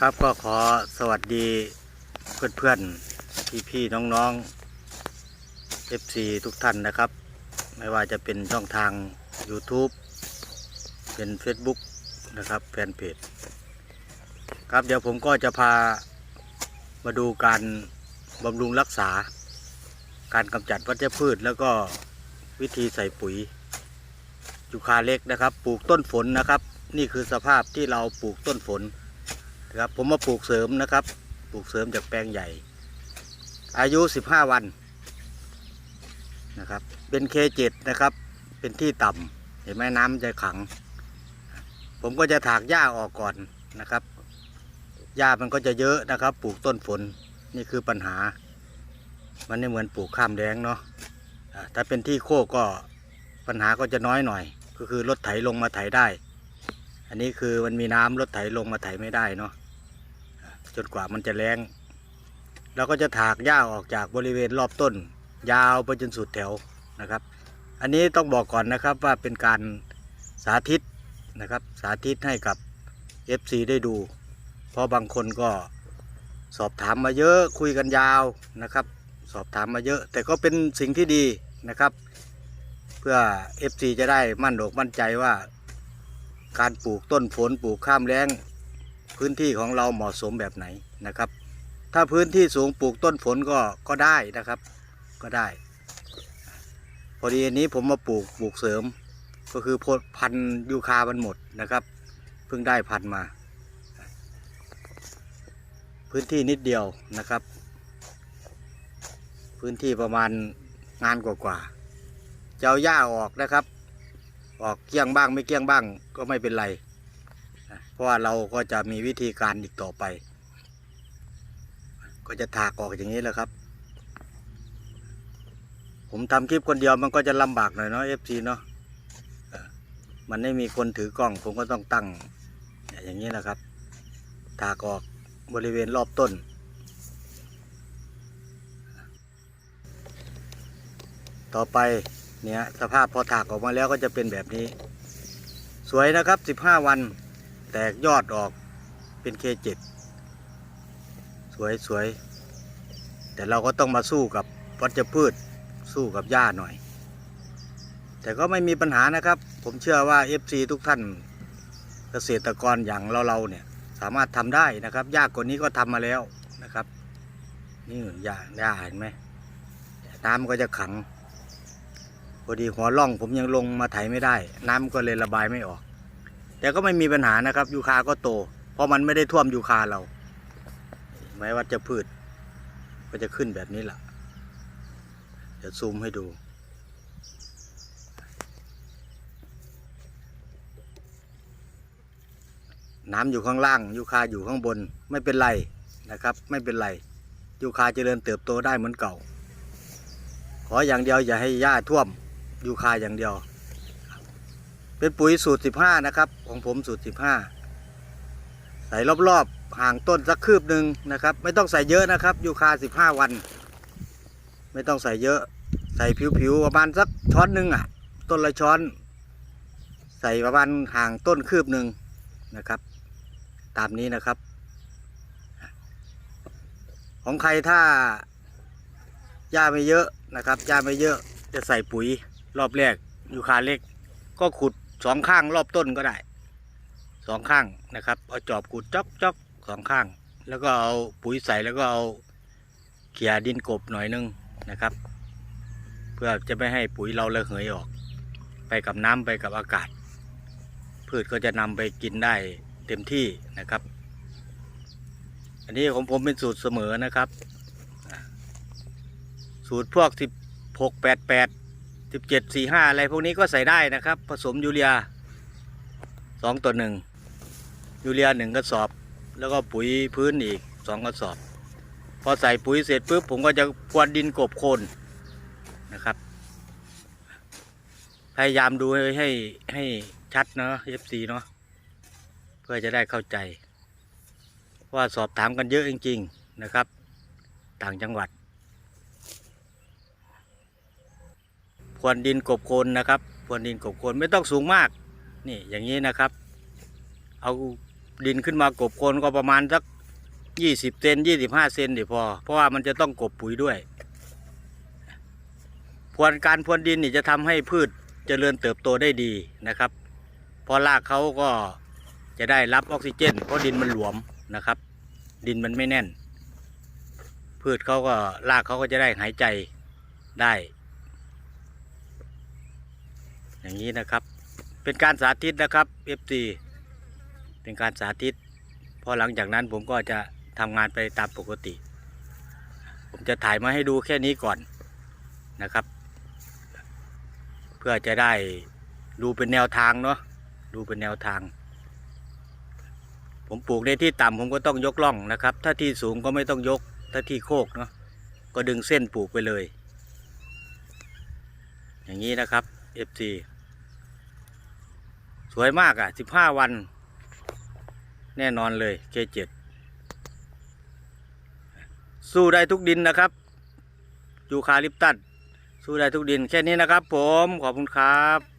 ครับก็ขอสวัสดีเพื่อนๆพี่ๆน้องๆ FC ทุกท่านนะครับ ไม่ว่าจะเป็นช่องทาง YouTube เป็น Facebook นะครับแฟนเพจครับเดี๋ยวผมก็จะพามาดูการบำรุงรักษา การกำจัดวัชพืช แล้วก็วิธีใส่ปุ๋ยยูคาเล็กนะครับ ปลูกต้นฝนนะครับ นี่คือสภาพที่เราปลูกต้นฝน ครับผมมาปลูกเสริมนะครับ ปลูกเสริมจากแปลงใหญ่ อายุ 15 วันนะครับ เป็นเคเจ็ดนะครับ เป็นที่ต่ำเห็นไหมน้ำจะขัง ผมก็จะถากหญ้าออกก่อนนะครับหญ้ามันก็จะเยอะนะครับ ปลูกต้นฝนนี่คือปัญหา มันไม่เหมือนปลูกข้ามแดงเนาะถ้าเป็นที่โคกก็ปัญหาก็จะน้อยหน่อย ก็คือรถไถลงมาไถได้ อันนี้คือมันมีน้ำรถไถลงมาไถไม่ได้เนาะ จนกว่ามันจะแรงเราก็จะถากหญ้าออกจากบริเวณรอบต้น ยาวไปจนสุดแถวนะครับ อันนี้ต้องบอกก่อนนะครับว่าเป็นการสาธิตนะครับ สาธิตให้กับ FC ได้ดู เพราะบางคนก็สอบถามมาเยอะคุยกันยาวนะครับ สอบถามมาเยอะ แต่ก็เป็นสิ่งที่ดีนะครับ เพื่อ FC จะได้มั่นอกมั่นใจว่า การปลูกต้นฝนปลูกข้ามแล้ง พื้นที่ของเราเหมาะสมแบบไหนนะครับ ถ้าพื้นที่สูงปลูกต้นฝนก็ก็ได้นะครับ ก็ได้ พอดีอันนี้ผมมาปลูกปลูกเสริม ก็คือพพันยูคามันหมดนะครับ เพิ่งได้พันมา พื้นที่นิดเดียวนะครับ พื้นที่ประมาณงานกว่าๆจะเอาหญ้าออกนะครับ ออกเกี้ยงบ้างไม่เกี้ยงบ้างก็ไม่เป็นไร เพราะว่าเราก็จะมีวิธีการอีกต่อไป ก็จะถากออกอย่างนี้แหละครับ ผมทำคลิปคนเดียวมันก็จะลำบากหน่อยเนาะ FC เนาะมันไม่มีคนถือกล้อง ผมก็ต้องตั้ง อย่างนี้นะครับ ถากออกบริเวณรอบต้น ต่อไปเนี่ยสภาพพอถากออกมาแล้วก็จะเป็นแบบนี้ สวยนะครับ 15 วัน แตกยอดออกเป็นเคเจ็ดสวยสวยแต่เราก็ต้องมาสู้กับวัชพืชสู้กับหญ้าหน่อย แต่ก็ไม่มีปัญหานะครับ ผมเชื่อว่า FC ทุกท่านเกษตรกรอย่างเราเราเนี่ยสามารถทำได้นะครับยากกว่านี้ก็ทำมาแล้วนะครับ นี่หญ้าหญ้าเห็นไหมน้ำก็จะขังพอดีหัวล่องผมยังลงมาไถไม่ได้ น้ำก็เลยระบายไม่ออก แต่ก็ไม่มีปัญหานะครับยูคาก็โต เพราะมันไม่ได้ท่วมยูคาเราแม้ว่าจะพืช ก็จะขึ้นแบบนี้แหละเดี๋ยวซูมให้ดูน้ำอยู่ข้างล่างยูคาอยู่ข้างบนไม่เป็นไรนะครับ ไม่เป็นไรยูคาเจริญเติบโตได้เหมือนเก่า ขออย่างเดียวอย่าให้หญ้าท่วมยูคาอย่างเดียว เป็นปุ๋ยสูตร 15 นะครับ ของผมสูตร 15 ใส่รอบๆห่างต้นสักคืบหนึ่งนะครับ ไม่ต้องใส่เยอะนะครับยูคา 15 วัน ไม่ต้องใส่เยอะ ใส่ผิวๆประมาณสักช้อนหนึ่งอะ ต้นละช้อน ใส่ประมาณห่างต้นคืบหนึ่งนะครับ ตามนี้นะครับ ของใครถ้าหญ้าไม่เยอะนะครับหญ้าไม่เยอะจะใส่ปุ๋ยรอบแรกยูคาเล็กก็ขุด สองข้างรอบต้นก็ได้สองข้างนะครับเอาจอบขุดจอกจอกสองข้าง แล้วก็เอาปุ๋ยใส่แล้วก็เอาเขี่ยดินกบหน่อยนึงนะครับ เพื่อจะไม่ให้ปุ๋ยเราระเหยออก ไปกับน้ำไปกับอากาศ พืชก็จะนำไปกินได้เต็มที่นะครับ อันนี้ของผมเป็นสูตรเสมอนะครับ สูตรพวกสิบหกแปดแปด สิบเจ็ดสี่ห้าอะไรพวกนี้ก็ใส่ได้นะครับ ผสมยูเรียสองต่อหนึ่งยูเรียหนึ่งกระสอบ แล้วก็ปุ๋ยพื้นอีกสองกระสอบ พอใส่ปุ๋ยเสร็จปุ๊บผมก็จะกวนดินกบโคนนะครับ พยายามดูให้ให้ให้ชัดเนาะ FC เนาะเพื่อจะได้เข้าใจ ว่าสอบถามกันเยอะจริง ๆ นะครับ ต่างจังหวัด รวนดินกบโคนนะครับพรวนดินกบโคนไม่ต้องสูงมาก นี่อย่างนี้นะครับ เอาดินขึ้นมากบโคนก็ประมาณสักยี่สิบเซนยี่สิบห้าเซนเดี๋ยวพอ เพราะว่ามันจะต้องกบปุ๋ยด้วยพรวนการพรวนดินนี่จะทำให้พืชเจริญเติบโตได้ดีนะครับเพอรากเขาก็จะได้รับออกซิเจน เพราะดินมันหลวมนะครับ ดินมันไม่แน่น พืชเขาก็รากเขาก็จะได้หายใจได้ อย่างนี้นะครับ เป็นการสาธิตนะครับ FC เป็นการสาธิตพอหลังจากนั้นผมก็จะทำงานไปตามปกติ ผมจะถ่ายมาให้ดูแค่นี้ก่อนนะครับ เพื่อจะได้ดูเป็นแนวทางเนาะดูเป็นแนวทาง ผมปลูกในที่ต่ำผมก็ต้องยกล่องนะครับ ถ้าที่สูงก็ไม่ต้องยกถ้าที่โคกเนาะก็ดึงเส้นปลูกไปเลย อย่างนี้นะครับ FC สวยมากอะ15วัน แน่นอนเลย K7 สู้ได้ทุกดินนะครับยูคาลิปตัสสู้ได้ทุกดินแค่นี้นะครับผมขอบคุณครับ